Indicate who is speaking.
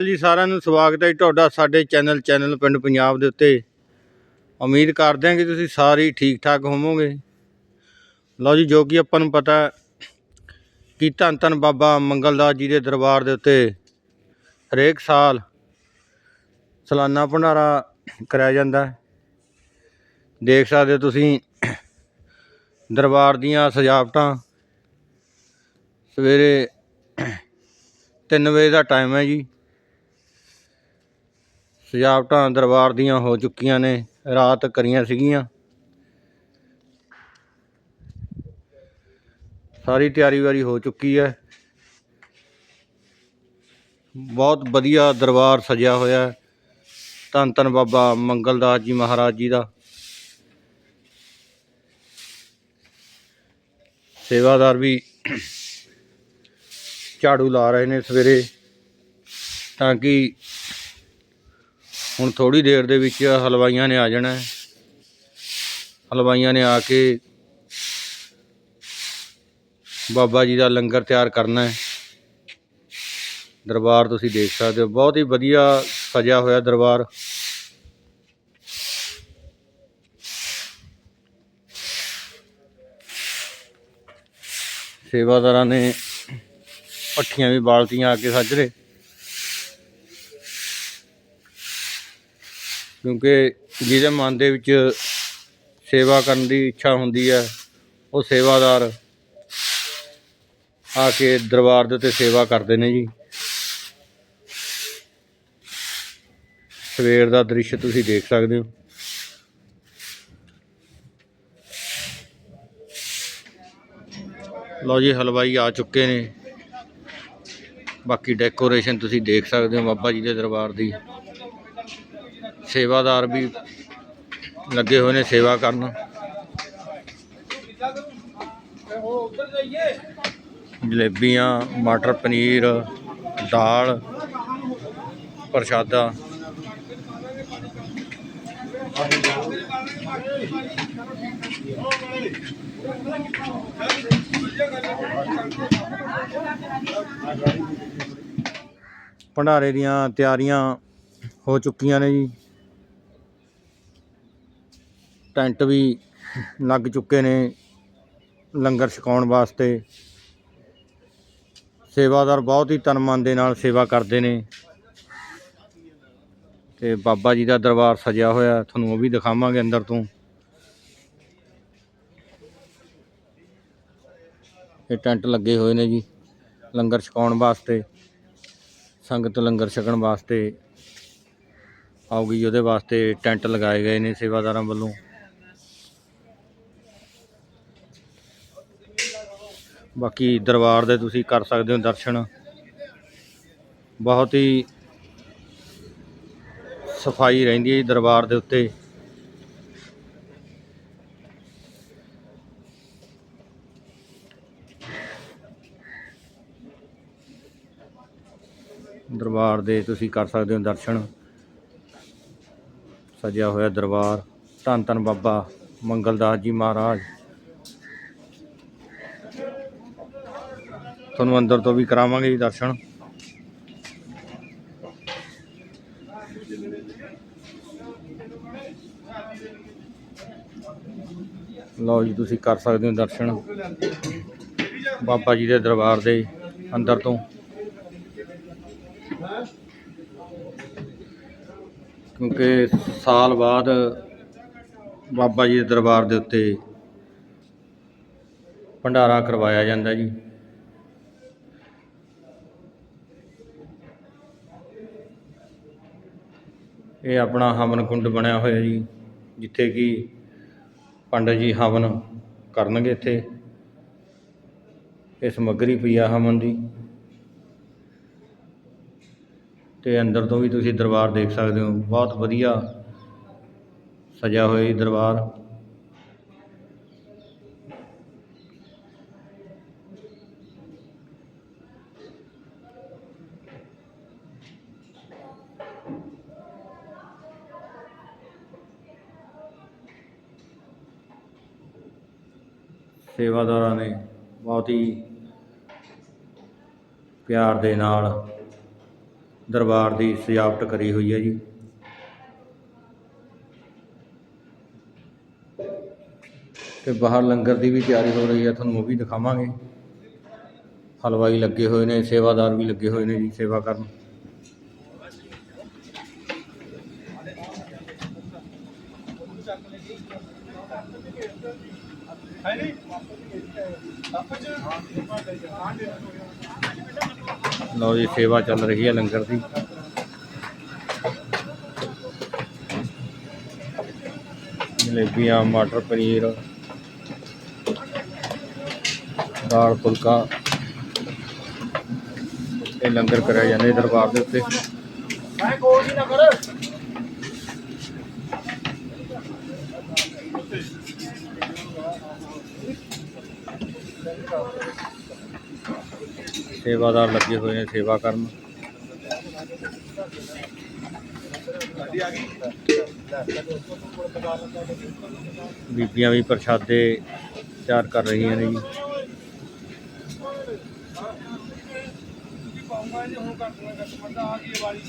Speaker 1: ਜੀ, ਸਾਰਿਆਂ ਨੂੰ ਸਵਾਗਤ ਹੈ ਜੀ ਤੁਹਾਡਾ ਸਾਡੇ ਚੈਨਲ ਚੈਨਲ ਪਿੰਡ ਪੰਜਾਬ ਦੇ ਉੱਤੇ। ਉਮੀਦ ਕਰਦੇ ਹਾਂ ਕਿ ਤੁਸੀਂ ਸਾਰੇ ਠੀਕ ਠਾਕ ਹੋਵੋਗੇ। ਲਓ ਜੀ, ਜੋ ਕਿ ਆਪਾਂ ਨੂੰ ਪਤਾ ਕਿ ਧੰਨ ਧੰਨ ਬਾਬਾ ਮੰਗਲਦਾਸ ਜੀ ਦੇ ਦਰਬਾਰ ਦੇ ਉੱਤੇ ਹਰੇਕ ਸਾਲ ਸਾਲਾਨਾ ਭੰਡਾਰਾ ਕਰਾਇਆ ਜਾਂਦਾ ਹੈ। ਦੇਖ ਸਕਦੇ ਹੋ ਤੁਸੀਂ ਦਰਬਾਰ ਦੀਆਂ ਸਜਾਵਟਾਂ। ਸਵੇਰੇ 3 ਵਜੇ ਦਾ ਟਾਈਮ ਹੈ ਜੀ। ਸਜਾਵਟਾਂ ਦਰਬਾਰ ਦੀਆਂ ਹੋ ਚੁੱਕੀਆਂ ਨੇ, ਰਾਤ ਕਰੀਆਂ ਸੀਗੀਆਂ। ਸਾਰੀ ਤਿਆਰੀ ਵਾਰੀ ਹੋ ਚੁੱਕੀ ਹੈ। ਬਹੁਤ ਵਧੀਆ ਦਰਬਾਰ ਸਜਿਆ ਹੋਇਆ ਧੰਨ ਧੰਨ ਬਾਬਾ ਮੰਗਲਦਾਸ ਜੀ ਮਹਾਰਾਜ ਜੀ ਦਾ। ਸੇਵਾਦਾਰ ਵੀ ਝਾੜੂ ਲਾ ਰਹੇ ਨੇ ਸਵੇਰੇ, ਤਾਂ ਕਿ ਹੁਣ ਥੋੜੀ ਦੇਰ ਦੇ ਵਿੱਚ ਹਲਵਾਈਆਂ ਨੇ ਆ ਜਾਣਾ ਹੈ। ਹਲਵਾਈਆਂ ਨੇ ਆ ਕੇ ਬਾਬਾ ਜੀ ਦਾ ਲੰਗਰ ਤਿਆਰ ਕਰਨਾ ਹੈ। ਦਰਬਾਰ ਤੁਸੀਂ ਦੇਖ ਸਕਦੇ ਹੋ। ਬਹੁਤ ਹੀ ਵਧੀਆ ਸਜਿਆ ਹੋਇਆ ਦਰਬਾਰ। ਸੇਵਾਦਾਰਾਂ ਨੇ ਪੱਠੀਆਂ ਵੀ ਬਾਲਤੀਆਂ ਆ ਕੇ ਸਾਜਰੇ ਕਿਉਂਕਿ ਜਿਹਦੇ ਮਨ ਦੇ ਵਿੱਚ ਸੇਵਾ ਕਰਨ ਦੀ ਇੱਛਾ ਹੁੰਦੀ ਹੈ, ਉਹ ਸੇਵਾਦਾਰ ਆ ਕੇ ਦਰਬਾਰ ਦੇ ਉੱਤੇ ਸੇਵਾ ਕਰਦੇ ਨੇ ਜੀ। ਸਵੇਰ ਦਾ ਦ੍ਰਿਸ਼ ਤੁਸੀਂ ਦੇਖ ਸਕਦੇ ਹੋ। ਲਓ ਜੀ, ਹਲਵਾਈ ਆ ਚੁੱਕੇ ਨੇ। ਬਾਕੀ ਡੈਕੋਰੇਸ਼ਨ ਤੁਸੀਂ ਦੇਖ ਸਕਦੇ ਹੋ ਬਾਬਾ ਜੀ ਦੇ ਦਰਬਾਰ ਦੀ। ਸੇਵਾਦਾਰ ਵੀ ਲੱਗੇ ਹੋਏ ਨੇ ਸੇਵਾ ਕਰਨ। ਜਲੇਬੀਆਂ, ਮਟਰ ਪਨੀਰ, ਦਾਲ, ਪ੍ਰਸ਼ਾਦਾ। ਭੰਡਾਰੇ ਦੀਆਂ ਤਿਆਰੀਆਂ ਹੋ ਚੁੱਕੀਆਂ ਨੇ ਜੀ। ਟੈਂਟ ਵੀ ਲੱਗ ਚੁੱਕੇ ਨੇ ਲੰਗਰ ਛਕਾਉਣ ਵਾਸਤੇ। ਸੇਵਾਦਾਰ ਬਹੁਤ ਹੀ ਤਨ ਮਨ ਦੇ ਨਾਲ ਸੇਵਾ ਕਰਦੇ ਨੇ। ਤੇ ਬਾਬਾ ਜੀ ਦਾ ਦਰਬਾਰ ਸਜਿਆ ਹੋਇਆ, ਤੁਹਾਨੂੰ ਉਹ ਵੀ ਦਿਖਾਵਾਂਗੇ ਅੰਦਰ ਤੋਂ। ਇਹ ਟੈਂਟ ਲੱਗੇ ਹੋਏ ਨੇ ਜੀ, ਲੰਗਰ ਛਕਾਉਣ ਵਾਸਤੇ, ਸੰਗਤ ਲੰਗਰ ਛਕਣ ਵਾਸਤੇ। ਆਉਗੀ ਉਹਦੇ ਵਾਸਤੇ ਟੈਂਟ ਲਗਾਏ ਗਏ ਨੇ ਸੇਵਾਦਾਰਾਂ ਵੱਲੋਂ। ਬਾਕੀ ਦਰਬਾਰ ਦੇ ਤੁਸੀਂ ਕਰ ਸਕਦੇ ਹੋ ਦਰਸ਼ਨ। ਬਹੁਤ ਹੀ ਸਫ਼ਾਈ ਰਹਿੰਦੀ ਹੈ ਜੀ ਦਰਬਾਰ ਦੇ ਉੱਤੇ। ਦਰਬਾਰ ਦੇ ਤੁਸੀਂ ਕਰ ਸਕਦੇ ਹੋ ਦਰਸ਼ਨ। ਸਜਿਆ ਹੋਇਆ ਦਰਬਾਰ। ਧੰਨ ਧੰਨ ਬਾਬਾ ਮੰਗਲਦਾਸ ਜੀ ਮਹਾਰਾਜ। ਤੁਹਾਨੂੰ ਅੰਦਰ ਤੋਂ ਵੀ ਕਰਾਵਾਂਗੇ ਜੀ ਦਰਸ਼ਨ। ਲਓ ਜੀ, ਤੁਸੀਂ ਕਰ ਸਕਦੇ ਹੋ ਦਰਸ਼ਨ। ਬਾਬਾ ਜੀ ਦੇ ਦਰਬਾਰ ਦੇ ਅੰਦਰ ਤੋਂ। ਕਿਉਂਕਿ ਸਾਲ ਬਾਅਦ ਬਾਬਾ ਜੀ ਦੇ ਦਰਬਾਰ ਦੇ ਉੱਤੇ ਭੰਡਾਰਾ ਕਰਵਾਇਆ ਜਾਂਦਾ ਜੀ। ਇਹ ਆਪਣਾ ਹਵਨ ਕੁੰਡ ਬਣਿਆ ਹੋਇਆ ਜੀ, ਜਿੱਥੇ ਕਿ ਪੰਡਤ ਜੀ ਹਵਨ ਕਰਨਗੇ ਇੱਥੇ। ਇਹ ਸਮੱਗਰੀ ਪਈ ਆ ਹਵਨ ਦੀ। ਤੇ ਅੰਦਰ ਤੋਂ ਵੀ ਤੁਸੀਂ ਦਰਬਾਰ ਦੇਖ ਸਕਦੇ ਹੋ। ਬਹੁਤ ਵਧੀਆ ਸਜ਼ਾ ਹੋਇਆ ਜੀ ਦਰਬਾਰ। ਸੇਵਾਦਾਰਾਂ ਨੇ ਬਹੁਤ ਹੀ ਪਿਆਰ ਦੇ ਨਾਲ ਦਰਬਾਰ ਦੀ ਸਜਾਵਟ ਕਰੀ ਹੋਈ ਹੈ ਜੀ। ਤੇ ਬਾਹਰ ਲੰਗਰ ਦੀ ਵੀ ਤਿਆਰੀ ਹੋ ਰਹੀ ਹੈ, ਤੁਹਾਨੂੰ ਉਹ ਵੀ ਦਿਖਾਵਾਂਗੇ। ਹਲਵਾਈ ਲੱਗੇ ਹੋਏ ਨੇ, ਸੇਵਾਦਾਰ ਵੀ ਲੱਗੇ ਹੋਏ ਨੇ ਜੀ ਸੇਵਾ ਕਰਨ। ਲਓ ਜੀ ਸੇਵਾ ਚੱਲ ਰਹੀ ਹੈ ਲੰਗਰ ਦੀ ਜਲੇਬੀਆਂ ਮਟਰ ਪਨੀਰ ਦਾਲ ਫੁਲਕਾ ਇਹ ਲੰਗਰ ਕਰਿਆ ਜਾਂਦਾ ਹੈ ਦਰਬਾਰ ਦੇ ਉੱਤੇ
Speaker 2: ਮੈਂ ਕੋਲ ਹੀ ਨਾ ਕਰ
Speaker 1: ਸੇਵਾਦਾਰ ਲੱਗੇ ਹੋਏ ਨੇ ਸੇਵਾ ਕਰਨ ਬੀਬੀਆਂ ਵੀ ਪ੍ਰਸ਼ਾਦੇ ਤਿਆਰ ਕਰ ਰਹੀਆਂ ਨੇ ਜੀ
Speaker 2: ਪਾਉਂਗਾ ਜੇ ਹੁਣ ਕਰ ਦੂੰਗਾ ਕਸਟਮਰ ਦਾ ਆ ਗਈ ਇਹ ਵਾਲੀ